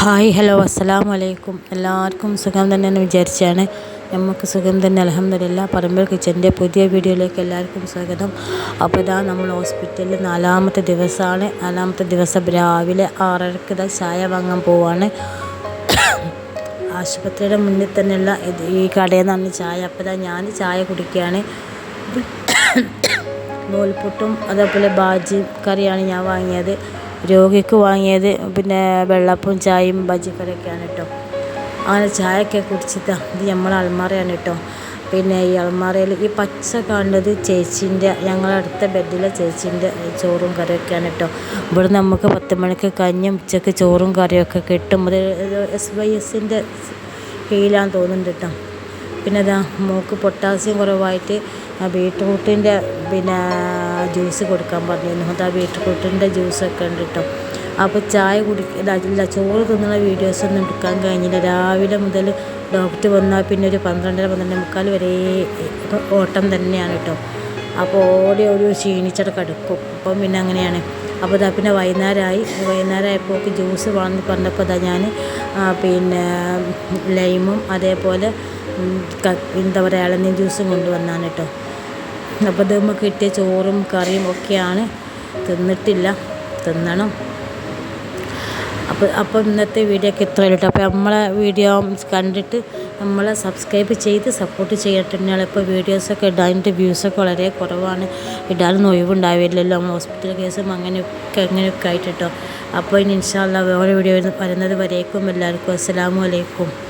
Hi hello അസ്സലാമു അലൈക്കും എല്ലാവർക്കും സുഖം തന്നെയെന്ന് വിചാരിച്ചാണ് നമുക്ക് സുഖം തന്നെ അലഹമില്ല പറമ്പിൽ കിച്ചന്റെ പുതിയ വീഡിയോയിലേക്ക് എല്ലാവർക്കും സ്വാഗതം. അപ്പോൾ ഇതാ നമ്മൾ ഹോസ്പിറ്റലിൽ നാലാമത്തെ ദിവസമാണ്. നാലാമത്തെ ദിവസം രാവിലെ ആറരക്ക് ഇതാ ചായ വാങ്ങാൻ പോവാണ്. ആശുപത്രിയുടെ മുന്നിൽ തന്നെയുള്ള ഈ കടയിൽ നിന്നാണ് ചായ. അപ്പോൾ ഇതാ ഞാൻ ചായ കുടിക്കുകയാണ്. നൂൽപുട്ടും അതേപോലെ ബാജി കറിയാണ് ഞാൻ വാങ്ങിയത്. രോഗിക്ക് വാങ്ങിയത് പിന്നെ വെള്ളപ്പവും ചായയും ബജിക്കറിയൊക്കെയാണ് കേട്ടോ. അങ്ങനെ ചായയൊക്കെ കുടിച്ചിട്ട് ഇത് നമ്മളെ അൾമാറയാണ് കേട്ടോ. പിന്നെ ഈ അൾമാറയിൽ ഈ പച്ച കാണുന്നത് ചേച്ചീന്റെ ഞങ്ങളടുത്ത ബെഡിലെ ചേച്ചീന്റെ ചോറും കറിയൊക്കെയാണ് കേട്ടോ. ഇവിടെ നമുക്ക് പത്ത് മണിക്ക് കഞ്ഞും ഉച്ചയ്ക്ക് ചോറും കറിയൊക്കെ കിട്ടും. അത് എസ് വൈ എസിന്റെ കീഴിലാന്ന് തോന്നുന്നുണ്ട് കേട്ടോ. പിന്നെ അതാ മൂക്ക് പൊട്ടാസ്യം കുറവായിട്ട് ബീട്രൂട്ടിന്റെ പിന്നെ ജ്യൂസ് കൊടുക്കാൻ പറഞ്ഞിരുന്നു അതാ ബീട്രൂട്ടിന്റെ ജ്യൂസൊക്കെ ഉണ്ട് കേട്ടോ. അപ്പോൾ ചായ കുടിക്കില്ല ചോറ് തിന്നുന്ന വീഡിയോസൊന്നും എടുക്കാൻ കഴിഞ്ഞില്ല. രാവിലെ മുതൽ ഡോക്ടർ വന്നാൽ പിന്നെ ഒരു പന്ത്രണ്ടര പന്ത്രണ്ട് മുക്കാൽ വരെ ഓട്ടം തന്നെയാണ് കേട്ടോ. അപ്പോൾ ഓടി ഓടി ക്ഷീണിച്ചിട്ട് കിടക്കും. അപ്പം പിന്നെ അങ്ങനെയാണ്. അപ്പോൾ ഇതാ പിന്നെ വൈകുന്നേരമായി. വൈകുന്നേരമായപ്പോൾ ജ്യൂസ് വേണമെന്ന് പറഞ്ഞപ്പോൾ ഇതാ ഞാൻ പിന്നെ ലൈമും അതേപോലെ എന്താ പറയുക ഇളനീർ ജ്യൂസും കൊണ്ടുവന്നാണ് കേട്ടോ. അപ്പോൾ ഇത് കിട്ടിയ ചോറും കറിയും ഒക്കെയാണ്. തിന്നിട്ടില്ല. തിന്നണം. അപ്പോൾ അപ്പോൾ ഇന്നത്തെ വീഡിയോ ഒക്കെ ഇത്രയേ ഉള്ളൂ അപ്പോൾ നമ്മളെ വീഡിയോ കണ്ടിട്ട് നമ്മളെ സബ്സ്ക്രൈബ് ചെയ്ത് സപ്പോർട്ട് ചെയ്തിട്ടുണ്ടെങ്കിൽ ഇപ്പോൾ വീഡിയോസൊക്കെ ഇടാനിട്ട് വ്യൂസൊക്കെ വളരെ കുറവാണ്. ഇടാനൊന്നും ഒഴിവുണ്ടാവില്ലല്ലോ. നമ്മൾ ഹോസ്പിറ്റൽ കേസും അങ്ങനെയൊക്കെ അങ്ങനെയൊക്കെ ആയിട്ട് കേട്ടോ. അപ്പോൾ ഇനി ഇൻഷാല്ല വേറെ വീഡിയോ വരുന്നത് വരേക്കും. എല്ലാവർക്കും അസ്സലാമു അലൈക്കും.